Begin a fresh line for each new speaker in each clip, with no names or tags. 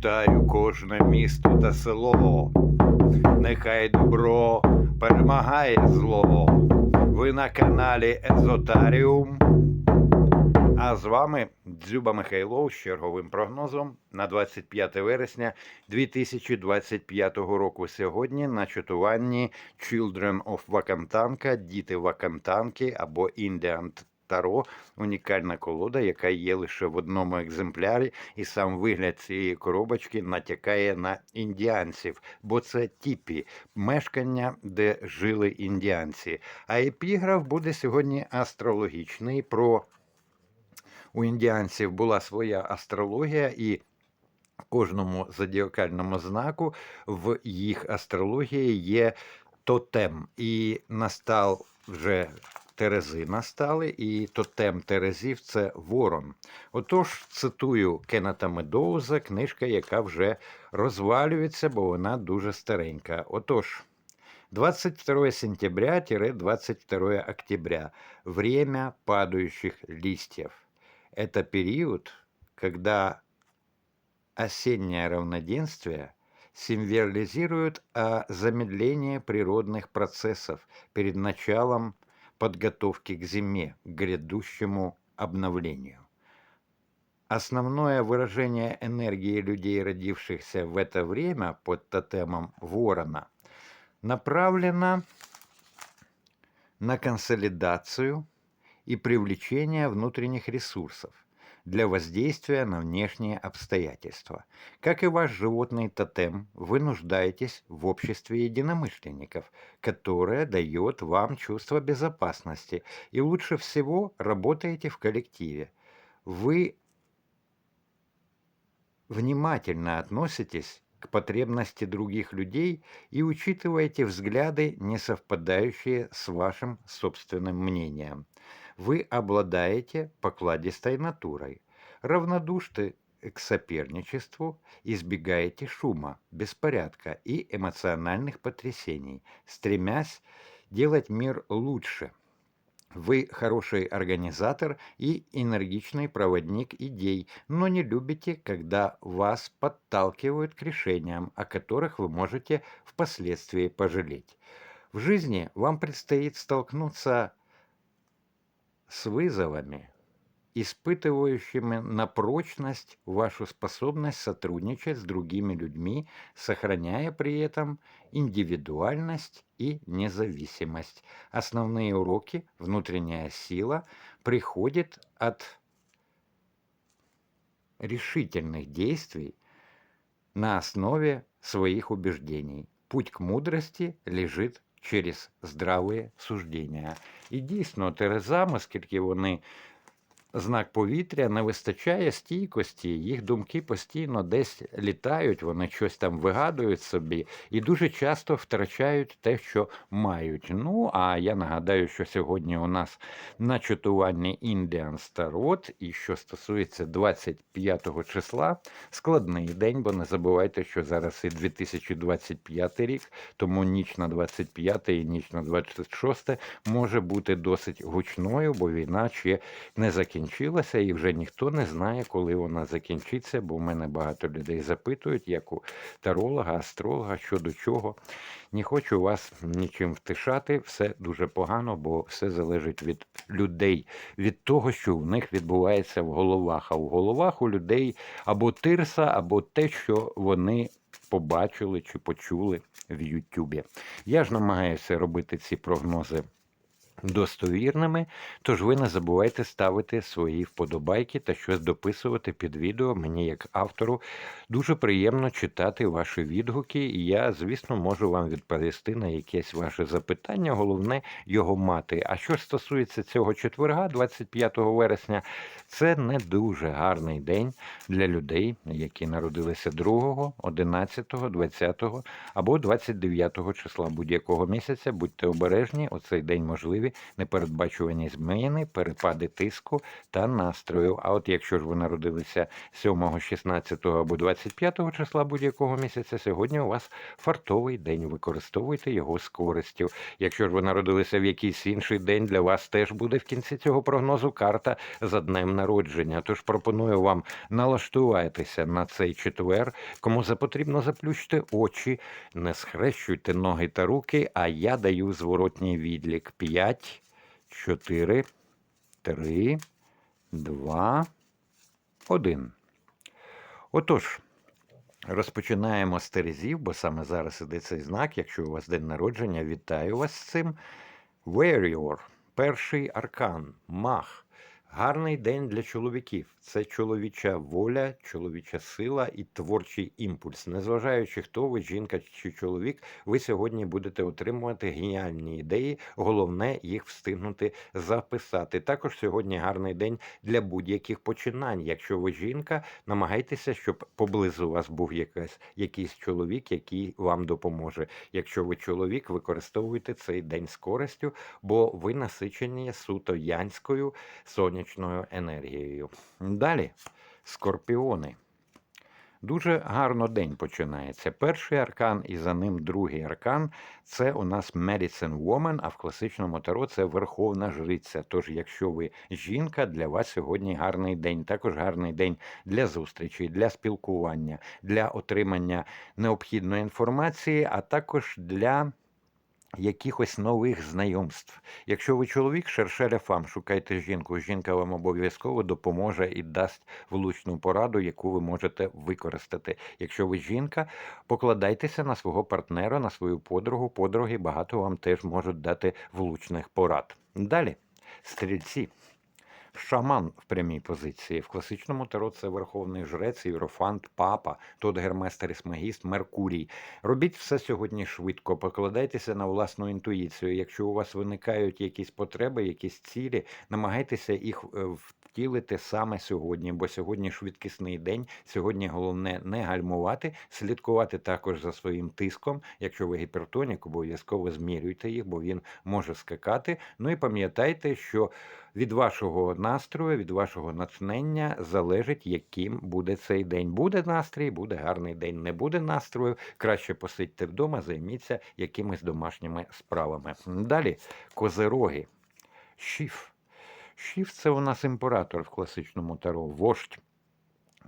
Вітаю кожне місто та село. Нехай добро перемагає зло. Ви на каналі Езотаріум. А з вами Дзюба Михайлов з черговим прогнозом на 25 вересня 2025 року. Сьогодні на чатуванні Children of Вакантанка, Діти Вакантанки або Indian Таро, унікальна колода, яка є лише в одному екземплярі, і сам вигляд цієї коробочки натякає на індіанців, бо це тіпі мешкання, де жили індіанці. А епіграф буде сьогодні астрологічний. Про у індіанців була своя астрологія і. Кожному зодіакальному знаку в їх астрології є тотем, і настав вже Терези настали, і тотем Терезів це Ворон. Отож, цитую Кеннета Медоуза, книжка, яка вже розвалюється, бо вона дуже старенька. Отож, 22 сентября-22 октября. Время падающих листьев. Это период, когда осеннее равноденствие символизирует о замедлении природных процессов перед началом подготовки к зиме, к грядущему обновлению. Основное выражение энергии людей, родившихся в это время под тотемом ворона, направлено на консолидацию и привлечение внутренних ресурсов – для воздействия на внешние обстоятельства. Как и ваш животный тотем, вы нуждаетесь в обществе единомышленников, которое дает вам чувство безопасности, и лучше всего работаете в коллективе. Вы внимательно относитесь к потребности других людей и учитываете взгляды, не совпадающие с вашим собственным мнением – вы обладаете покладистой натурой, равнодушны к соперничеству, избегаете шума, беспорядка и эмоциональных потрясений, стремясь делать мир лучше. Вы хороший организатор и энергичный проводник идей, но не любите, когда вас подталкивают к решениям, о которых вы можете впоследствии пожалеть. В жизни вам предстоит столкнуться с вызовами, испытывающими на прочность вашу способность сотрудничать с другими людьми, сохраняя при этом индивидуальность и независимость. Основные уроки «Внутренняя сила» приходят от решительных действий на основе своих убеждений. Путь к мудрости лежит через здраве суждення. І дійсно, терезам, оскільки вони знак повітря не вистачає стійкості, їх думки постійно десь літають, вони щось там вигадують собі і дуже часто втрачають те, що мають. Ну, а я нагадаю, що сьогодні у нас на чатуванні Indian Starot, і що стосується 25 числа, складний день, бо не забувайте, що зараз і 2025 рік, тому ніч на 25 і ніч на 26 може бути досить гучною, бо війна ще не закінчилася закінчилася, і вже ніхто не знає, коли вона закінчиться, бо в мене багато людей запитують, як у таролога, астролога, що до чого. Не хочу вас нічим втишати, все дуже погано, бо все залежить від людей, від того, що в них відбувається в головах. А в головах у людей або тирса, або те, що вони побачили чи почули в Ютубі. Я ж намагаюся робити ці прогнози достовірними, тож ви не забувайте ставити свої вподобайки та щось дописувати під відео. Мені, як автору, дуже приємно читати ваші відгуки, і я, звісно, можу вам відповісти на якесь ваше запитання. Головне його мати. А що стосується цього четверга, 25 вересня, це не дуже гарний день для людей, які народилися 2, 11, 20 або 29 числа будь-якого місяця. Будьте обережні, оцей день можливі непередбачувані зміни, перепади тиску та настрою. А от якщо ж ви народилися 7, 16 або 25 числа будь-якого місяця, сьогодні у вас фартовий день. Використовуйте його з користю. Якщо ж ви народилися в якийсь інший день, для вас теж буде в кінці цього прогнозу карта за днем народження. Тож пропоную вам налаштуватися на цей четвер. Кому запотрібно, заплющте очі, не схрещуйте ноги та руки, а я даю зворотній відлік. 5, 4, 3, 2, 1. Отож, розпочинаємо з Терезів, бо саме зараз іде цей знак. Якщо у вас день народження, вітаю вас з цим. Warrior, перший аркан, мах. Гарний день для чоловіків. Це чоловіча воля, чоловіча сила і творчий імпульс. Незважаючи, хто ви, жінка чи чоловік, ви сьогодні будете отримувати геніальні ідеї. Головне їх встигнути записати. Також сьогодні гарний день для будь-яких починань. Якщо ви жінка, намагайтеся, щоб поблизу вас був якась, якийсь чоловік, який вам допоможе. Якщо ви чоловік, використовуйте цей день з користю, бо ви насичені суто янською сонячною енергією. Далі скорпіони. Дуже гарно день починається. Перший аркан і за ним другий аркан це у нас Medicine Woman, а в класичному таро це Верховна Жриця. Тож, якщо ви жінка, для вас сьогодні гарний день. Також гарний день для зустрічей, для спілкування, для отримання необхідної інформації, а також для якихось нових знайомств. Якщо ви чоловік, шершеля фам, шукайте жінку. Жінка вам обов'язково допоможе і дасть влучну пораду, яку ви можете використати. Якщо ви жінка, покладайтеся на свого партнера, на свою подругу. Подруги багато вам теж можуть дати влучних порад. Далі, стрільці. Шаман в прямій позиції. В класичному таро це Верховний Жрець, Єврофант, Папа, Тодгерместеріс Магіст, Меркурій. Робіть все сьогодні швидко, покладайтеся на власну інтуїцію. Якщо у вас виникають якісь потреби, якісь цілі, намагайтеся їх е, втілити саме сьогодні, бо сьогодні швидкісний день. Сьогодні головне не гальмувати, слідкувати також за своїм тиском. Якщо ви гіпертонік, обов'язково змірюйте їх, бо він може скакати. Ну і пам'ятайте, що від вашого настрою, від вашого натхнення залежить, яким буде цей день. Буде настрій, буде гарний день. Не буде настрою. Краще посидьте вдома, займіться якимись домашніми справами. Далі козероги. Шіф. Шіф це у нас імператор в класичному таро, вождь.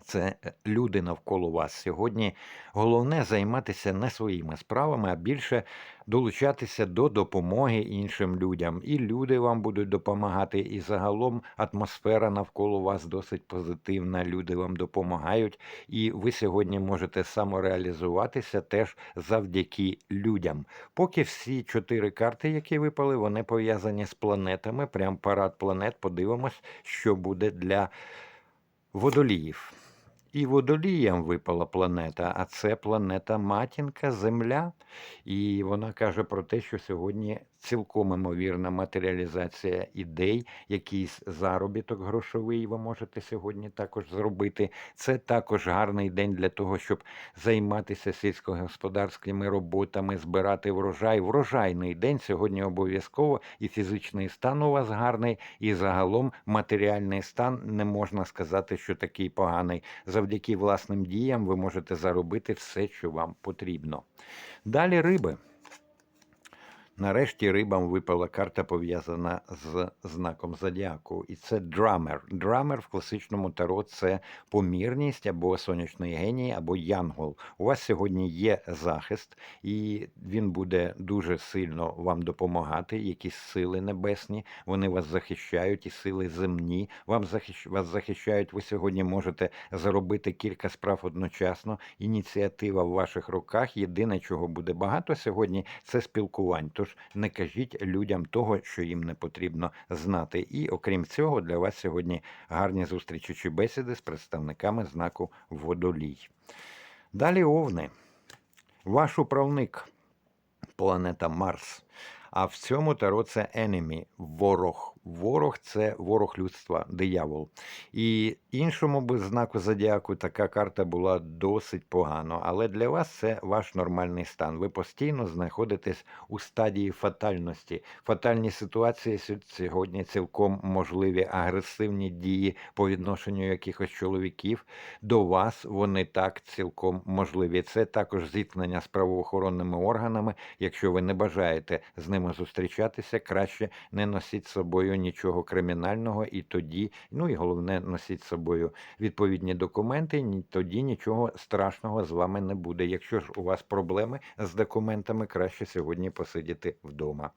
Це е, люди навколо вас. Сьогодні головне займатися не своїми справами, а більше долучатися до допомоги іншим людям. І люди вам будуть допомагати, і загалом атмосфера навколо вас досить позитивна. Люди вам допомагають, і ви сьогодні можете самореалізуватися теж завдяки людям. Поки всі чотири карти, які випали, вони пов'язані з планетами. Прям парад планет. Подивимось, що буде для водоліїв. І водоліям випала планета, а це планета матінка Земля. І вона каже про те, що сьогодні цілком імовірна матеріалізація ідей, якийсь заробіток грошовий ви можете сьогодні також зробити. Це також гарний день для того, щоб займатися сільськогосподарськими роботами, збирати врожай. Врожайний день сьогодні обов'язково і фізичний стан у вас гарний, і загалом матеріальний стан не можна сказати, що такий поганий. Завдяки власним діям ви можете заробити все, що вам потрібно. Далі риби. Нарешті рибам випала карта пов'язана з знаком зодіаку. І це драмер. Драмер в класичному таро це помірність або сонячний геній, або янгол. У вас сьогодні є захист, і він буде дуже сильно вам допомагати. Якісь сили небесні, вони вас захищають, і сили земні вам захищ... вас захищають. Ви сьогодні можете заробити кілька справ одночасно. Ініціатива в ваших руках. Єдине, чого буде багато сьогодні, це спілкувань. Тож не кажіть людям того, що їм не потрібно знати. І окрім цього, для вас сьогодні гарні зустрічі чи бесіди з представниками знаку водолій. Далі овни. Ваш управник, планета Марс. А в цьому таро це Енемі, ворог. Ворог це ворог людства, диявол. І іншому би знаку зодіаку така карта була досить погано. Але для вас це ваш нормальний стан. Ви постійно знаходитесь у стадії фатальності. Фатальні ситуації сьогодні цілком можливі агресивні дії по відношенню якихось чоловіків до вас. Вони так цілком можливі. Це також зіткнення з правоохоронними органами. Якщо ви не бажаєте з ними зустрічатися, краще не носіть з собою нічого кримінального, і тоді, ну і головне, носіть з собою відповідні документи. ні- Тоді нічого страшного з вами не буде. Якщо ж у вас проблеми з документами, краще сьогодні посидіти вдома.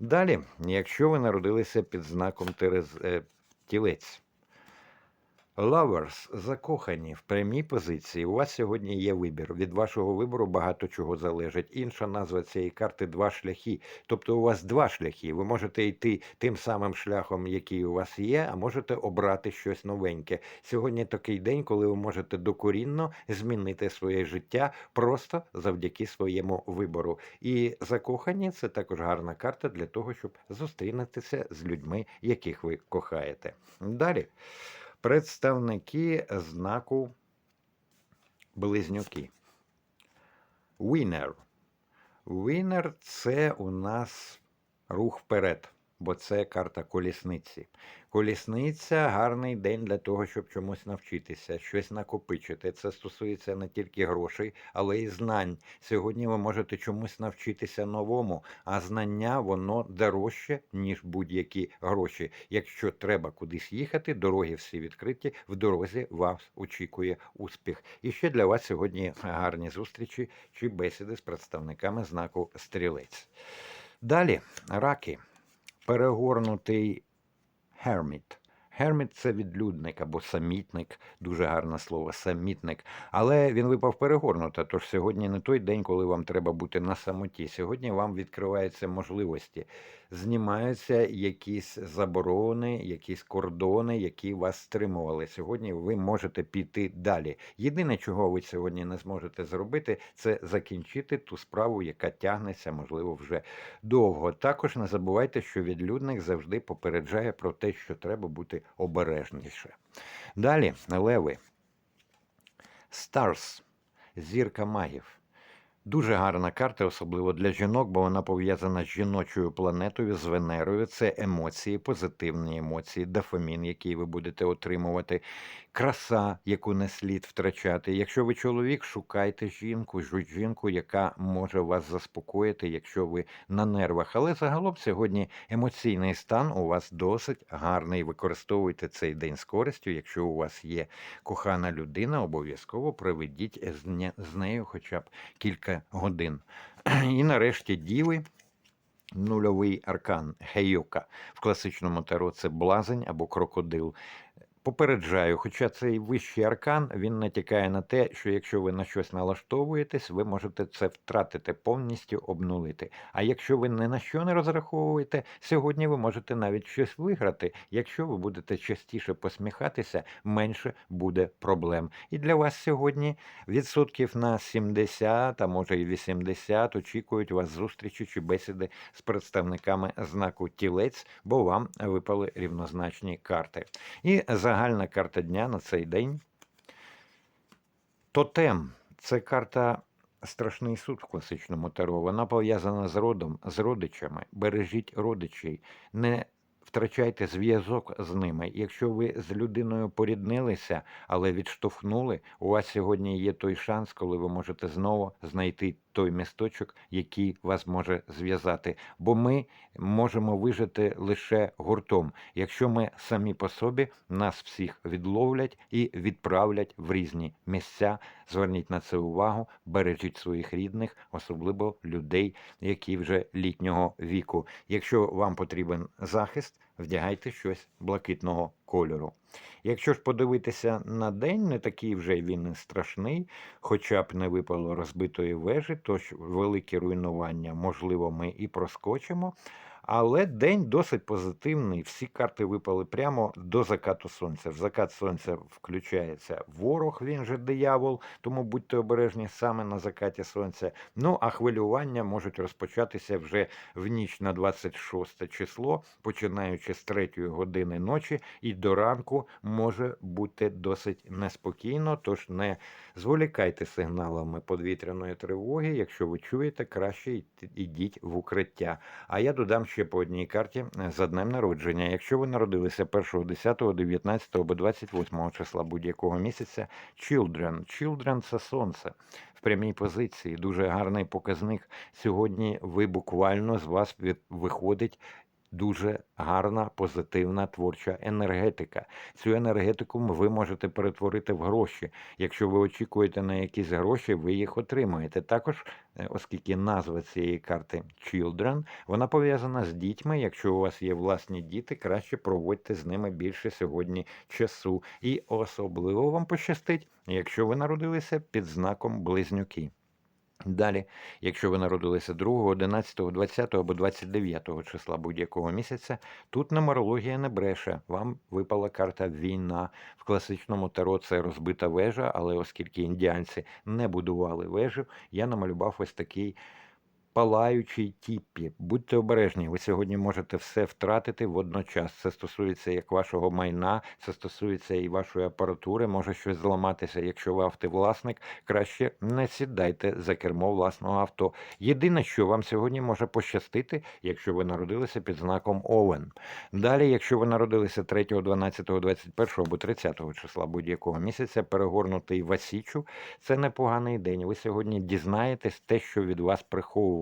Далі, якщо ви народилися під знаком Терез... е, тілець. Lovers, закохані в прямій позиції. У вас сьогодні є вибір. Від вашого вибору багато чого залежить. Інша назва цієї карти два шляхи. Тобто у вас два шляхи. Ви можете йти тим самим шляхом, який у вас є, а можете обрати щось новеньке. Сьогодні такий день, коли ви можете докорінно змінити своє життя просто завдяки своєму вибору. І закохані це також гарна карта для того, щоб зустрінутися з людьми, яких ви кохаєте. Далі. Представники знаку Близнюки. Winner. Winner – це у нас рух вперед, бо це карта колісниці. Колісниця гарний день для того, щоб чомусь навчитися, щось накопичити. Це стосується не тільки грошей, але й знань. Сьогодні ви можете чомусь навчитися новому, а знання воно дорожче, ніж будь-які гроші. Якщо треба кудись їхати, дороги всі відкриті, в дорозі вас очікує успіх. І ще для вас сьогодні гарні зустрічі чи бесіди з представниками знаку стрілець. Далі раки. Перегорнутий Hermit. Hermit – це відлюдник або самітник, дуже гарне слово, самітник. Але він випав перегорнуто, тож сьогодні не той день, коли вам треба бути на самоті. Сьогодні вам відкриваються можливості, знімаються якісь заборони, якісь кордони, які вас стримували. Сьогодні ви можете піти далі. Єдине, чого ви сьогодні не зможете зробити, це закінчити ту справу, яка тягнеться, можливо, вже довго. Також не забувайте, що відлюдник завжди попереджає про те, що треба бути обережніше. Далі, леви. Старс. Зірка магів. Дуже гарна карта, особливо для жінок, бо вона пов'язана з жіночою планетою, з Венерою. Це емоції, позитивні емоції, дофамін, який ви будете отримувати, краса, яку не слід втрачати. Якщо ви чоловік, шукайте жінку, жінку, яка може вас заспокоїти, якщо ви на нервах. Але загалом сьогодні емоційний стан у вас досить гарний. Використовуйте цей день з користю. Якщо у вас є кохана людина, обов'язково проведіть з не- з нею хоча б кілька годин. І нарешті діви. Нульовий аркан Гейока. В класичному таро це блазень або крокодил. Попереджаю, хоча цей вищий аркан він натякає на те, що якщо ви на щось налаштовуєтесь, ви можете це втратити, повністю обнулити. А якщо ви ні на що не розраховуєте, сьогодні ви можете навіть щось виграти. Якщо ви будете частіше посміхатися, менше буде проблем. І для вас сьогодні відсотків на 70, а може і 80 очікують вас зустрічі чи бесіди з представниками знаку тілець, бо вам випали рівнозначні карти. І загальна карта дня на цей день. Тотем це карта страшний суд в класичному таро. Вона пов'язана з родом, з родичами. Бережіть родичей, не втрачайте зв'язок з ними. Якщо ви з людиною поріднилися, але відштовхнули, у вас сьогодні є той шанс, коли ви можете знову знайти той місточок, який вас може зв'язати. Бо ми можемо вижити лише гуртом. Якщо ми самі по собі, нас всіх відловлять і відправлять в різні місця. Зверніть на це увагу, бережіть своїх рідних, особливо людей, які вже літнього віку. Якщо вам потрібен захист, вдягайте щось блакитного кольору. Якщо ж подивитися на день, не такий вже він і страшний, хоча б не випало розбитої вежі, тож великі руйнування, можливо, ми і проскочимо. Але день досить позитивний. Всі карти випали прямо до закату сонця. В закат сонця включається ворог, він же диявол, тому будьте обережні саме на закаті сонця. Ну а хвилювання можуть розпочатися вже в ніч на 26 число, починаючи з 3 години ночі, і до ранку може бути досить неспокійно. Тож не зволікайте сигналами подвітряної тривоги. Якщо ви чуєте, краще йдіть в укриття. А я додам ще по одній карті е, за днем народження. Якщо ви народилися 1, 10, 19 або 28 числа будь-якого місяця, children. Children – це сонце в прямій позиції. Дуже гарний показник. Сьогодні ви буквально з вас виходить. Дуже гарна, позитивна творча енергетика. Цю енергетику ви можете перетворити в гроші. Якщо ви очікуєте на якісь гроші, ви їх отримаєте. Також, е, оскільки назва цієї карти Children, вона пов'язана з дітьми. Якщо у вас є власні діти, краще проводьте з ними більше сьогодні часу. І особливо вам пощастить, якщо ви народилися під знаком близнюки. Далі, якщо ви народилися 2, 11, 20 або 29 числа будь-якого місяця, тут нумерологія не бреше. Вам випала карта війна. В класичному таро це розбита вежа, але оскільки індіанці не будували вежу, я намалював ось такий палаючий тіппі. Будьте обережні, ви сьогодні можете все втратити водночас. Це стосується як вашого майна, це стосується і вашої апаратури, може щось зламатися. Якщо ви автовласник, краще не сідайте за кермо власного авто. Єдине, що вам сьогодні може пощастити, якщо ви народилися під знаком Овен. Далі, якщо ви народилися 3, 12, 21 або 30 числа будь-якого місяця, перегорнутий в Асічу, це непоганий день. Ви сьогодні дізнаєтесь те, що від вас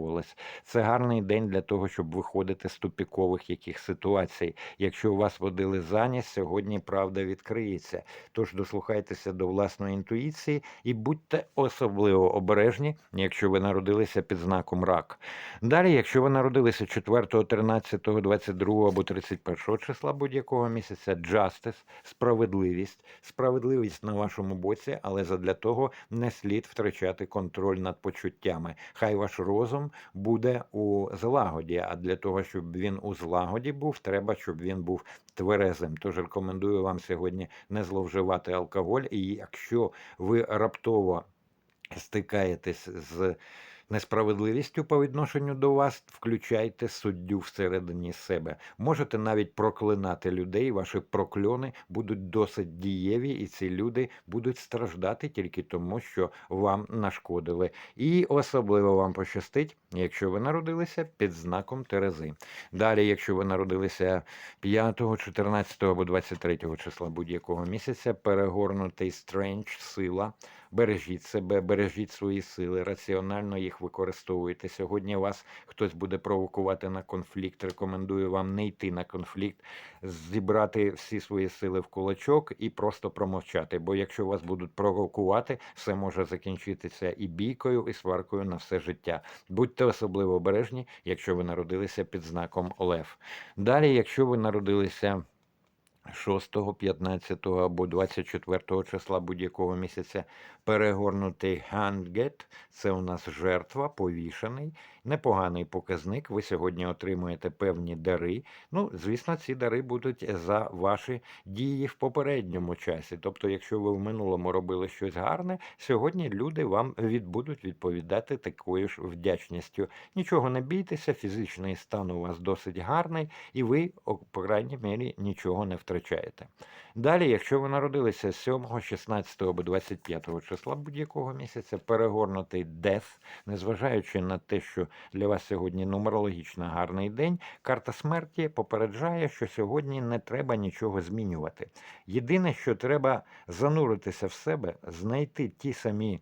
приховувалось. Це гарний день для того, щоб виходити з тупікових яких ситуацій. Якщо вас водили заніс, сьогодні правда відкриється. Тож дослухайтеся до власної інтуїції і будьте особливо обережні, якщо ви народилися під знаком рак. Далі, якщо ви народилися 4, 13, 22 або 31 числа будь-якого місяця, justice, справедливість, справедливість на вашому боці, але задля того не слід втрачати контроль над почуттями. Хай ваш розум буде у злагоді. А для того, щоб він у злагоді був, треба, щоб він був тверезим. Тож рекомендую вам сьогодні не зловживати алкоголь. І якщо ви раптово стикаєтесь з несправедливістю по відношенню до вас, включайте суддю всередині себе. Можете навіть проклинати людей, ваші прокльони будуть досить дієві, і ці люди будуть страждати тільки тому, що вам нашкодили. І особливо вам пощастить, якщо ви народилися під знаком Терези. Далі, якщо ви народилися 5, 14 або 23 числа будь-якого місяця, перегорнутий стрендж, сила. Бережіть себе, бережіть свої сили, раціонально їх використовуйте. Сьогодні вас хтось буде провокувати на конфлікт. Рекомендую вам не йти на конфлікт, зібрати всі свої сили в кулачок і просто промовчати. Бо якщо вас будуть провокувати, все може закінчитися і бійкою, і сваркою на все життя. Будьте особливо обережні, якщо ви народилися під знаком Лев. Далі, якщо ви народилися. 6, 15 або 24 числа будь-якого місяця перегорнутий хангет – це у нас жертва, повішений, непоганий показник. Ви сьогодні отримуєте певні дари. Ну, звісно, ці дари будуть за ваші дії в попередньому часі. Тобто, якщо ви в минулому робили щось гарне, сьогодні люди вам від, будуть відповідати такою ж вдячністю. Нічого не бійтеся, фізичний стан у вас досить гарний, і ви, по крайній мірі, нічого не втрачаєте. Далі, якщо ви народилися 7, 16 або 25 числа будь-якого місяця, перегорнутий death, незважаючи на те, що для вас сьогодні нумерологічно гарний день, карта смерті попереджає, що сьогодні не треба нічого змінювати. Єдине, що треба зануритися в себе, знайти ті самі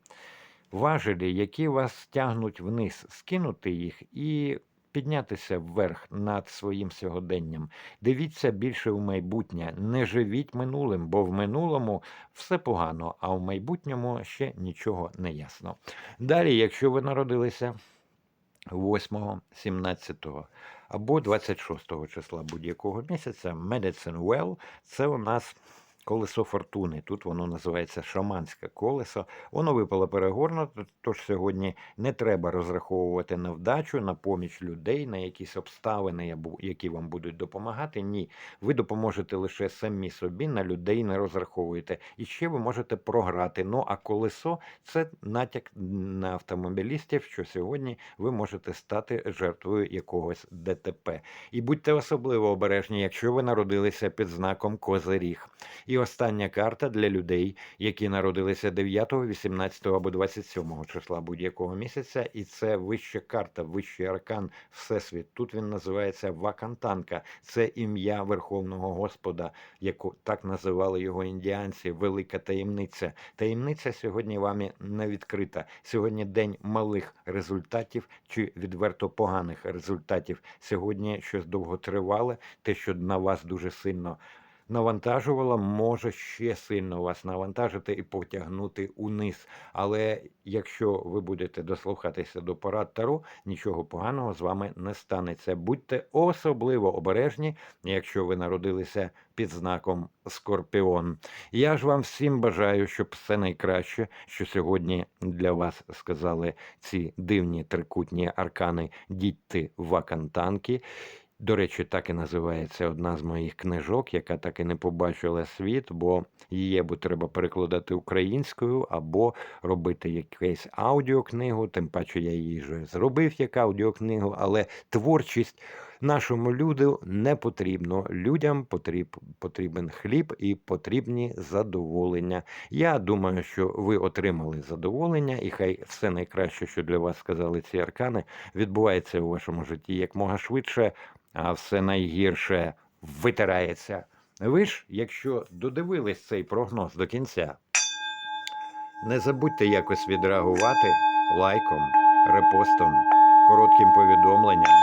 важелі, які вас тягнуть вниз, скинути їх і піднятися вверх над своїм сьогоденням. Дивіться більше в майбутнє, не живіть минулим, бо в минулому все погано, а в майбутньому ще нічого не ясно. Далі, якщо ви народилися 8, 17 або 26 числа будь-якого місяця, Medicine Well – це у нас колесо фортуни. Тут воно називається шаманське колесо. Воно випало перегорнуто, тож сьогодні не треба розраховувати на вдачу, на поміч людей, на якісь обставини,ябу- які вам будуть допомагати. Ні, ви допоможете лише самі собі, на людей не розраховуєте. І ще ви можете програти. Ну а колесо це натяк на автомобілістів, що сьогодні ви можете стати жертвою якогось ДТП. І будьте особливо обережні, якщо ви народилися під знаком Козиріг. І остання карта для людей, які народилися 9, 18 або 27 числа будь-якого місяця, і це вища карта, вищий аркан Всесвіт. Тут він називається Вакантанка. Це ім'я Верховного Господа, яку так називали його індіанці. Велика таємниця. Таємниця сьогодні вами не відкрита. Сьогодні день малих результатів чи відверто поганих результатів. Сьогодні щось довготривале, те, що на вас дуже сильно навантажувало, може ще сильно вас навантажити і потягнути униз. Але якщо ви будете дослухатися до порад Таро, нічого поганого з вами не станеться. Будьте особливо обережні, якщо ви народилися під знаком Скорпіон. Я ж вам всім бажаю, щоб все найкраще, що сьогодні для вас сказали ці дивні трикутні аркани діти вакантанки. До речі, так і називається одна з моїх книжок, яка так і не побачила світ, бо її або треба перекладати українською, або робити якусь аудіокнигу. Тим паче я її вже зробив як аудіокнигу, але творчість нашому люду не потрібно. Людям потріб, потрібен хліб і потрібні задоволення. Я думаю, що ви отримали задоволення, і хай все найкраще, що для вас сказали ці аркани, відбувається у вашому житті якмога швидше, а все найгірше витирається. Ви ж, якщо додивились цей прогноз до кінця, не забудьте якось відреагувати лайком, репостом, коротким повідомленням.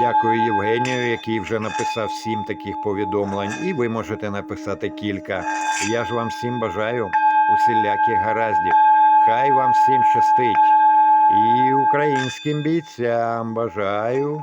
Дякую Євгенію, який вже написав сім таких повідомлень, і ви можете написати кілька. Я ж вам всім бажаю усіляких гараздів. Хай вам всім щастить. І українським бійцям бажаю